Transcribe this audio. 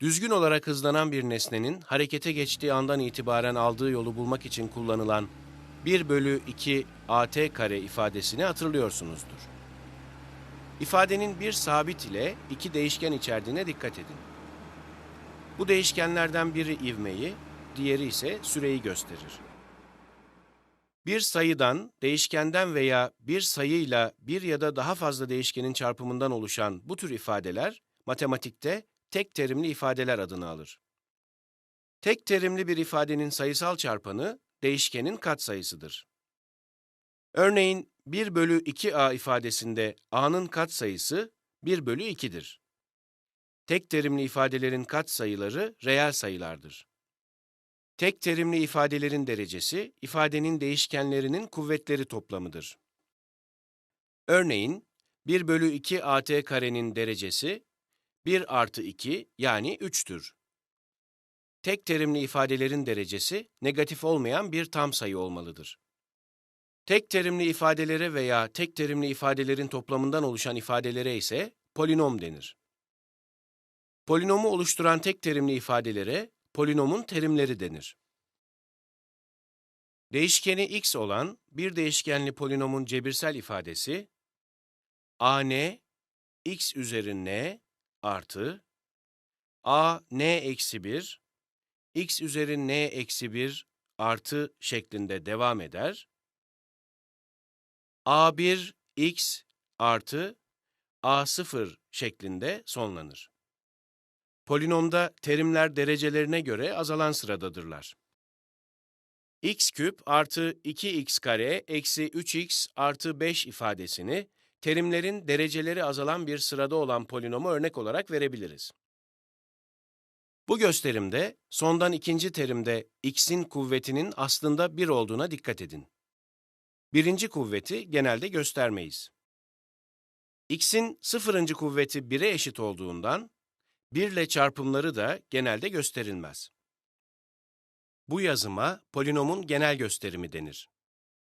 Düzgün olarak hızlanan bir nesnenin harekete geçtiği andan itibaren aldığı yolu bulmak için kullanılan 1 bölü 2 at kare ifadesini hatırlıyorsunuzdur. İfadenin bir sabit ile iki değişken içerdiğine dikkat edin. Bu değişkenlerden biri ivmeyi, diğeri ise süreyi gösterir. Bir sayıdan, değişkenden veya bir sayıyla bir ya da daha fazla değişkenin çarpımından oluşan bu tür ifadeler matematikte tek terimli ifadeler adını alır. Tek terimli bir ifadenin sayısal çarpanı değişkenin katsayısıdır. Örneğin 1 bölü 2a ifadesinde a'nın katsayısı 1 bölü 2'dir. Tek terimli ifadelerin katsayıları reel sayılardır. Tek terimli ifadelerin derecesi, ifadenin değişkenlerinin kuvvetleri toplamıdır. Örneğin, 1 bölü 2 at karenin derecesi 1 artı 2 yani 3'tür. Tek terimli ifadelerin derecesi negatif olmayan bir tam sayı olmalıdır. Tek terimli ifadelere veya tek terimli ifadelerin toplamından oluşan ifadelere ise polinom denir. Polinomu oluşturan tek terimli ifadelere polinomun terimleri denir. Değişkeni x olan bir değişkenli polinomun cebirsel ifadesi a(n) x üzeri n artı a n eksi 1 x üzeri n eksi 1 artı şeklinde devam eder. a1 x artı a0 şeklinde sonlanır. Polinomda terimler derecelerine göre azalan sıradadırlar. x küp artı 2x kare eksi 3x artı 5 ifadesini terimlerin dereceleri azalan bir sırada olan polinomu örnek olarak verebiliriz. Bu gösterimde sondan ikinci terimde x'in kuvvetinin aslında 1 olduğuna dikkat edin. Birinci kuvveti genelde göstermeyiz. x'in sıfırıncı kuvveti 1'e eşit olduğundan 1 ile çarpımları da genelde gösterilmez. Bu yazıma polinomun genel gösterimi denir.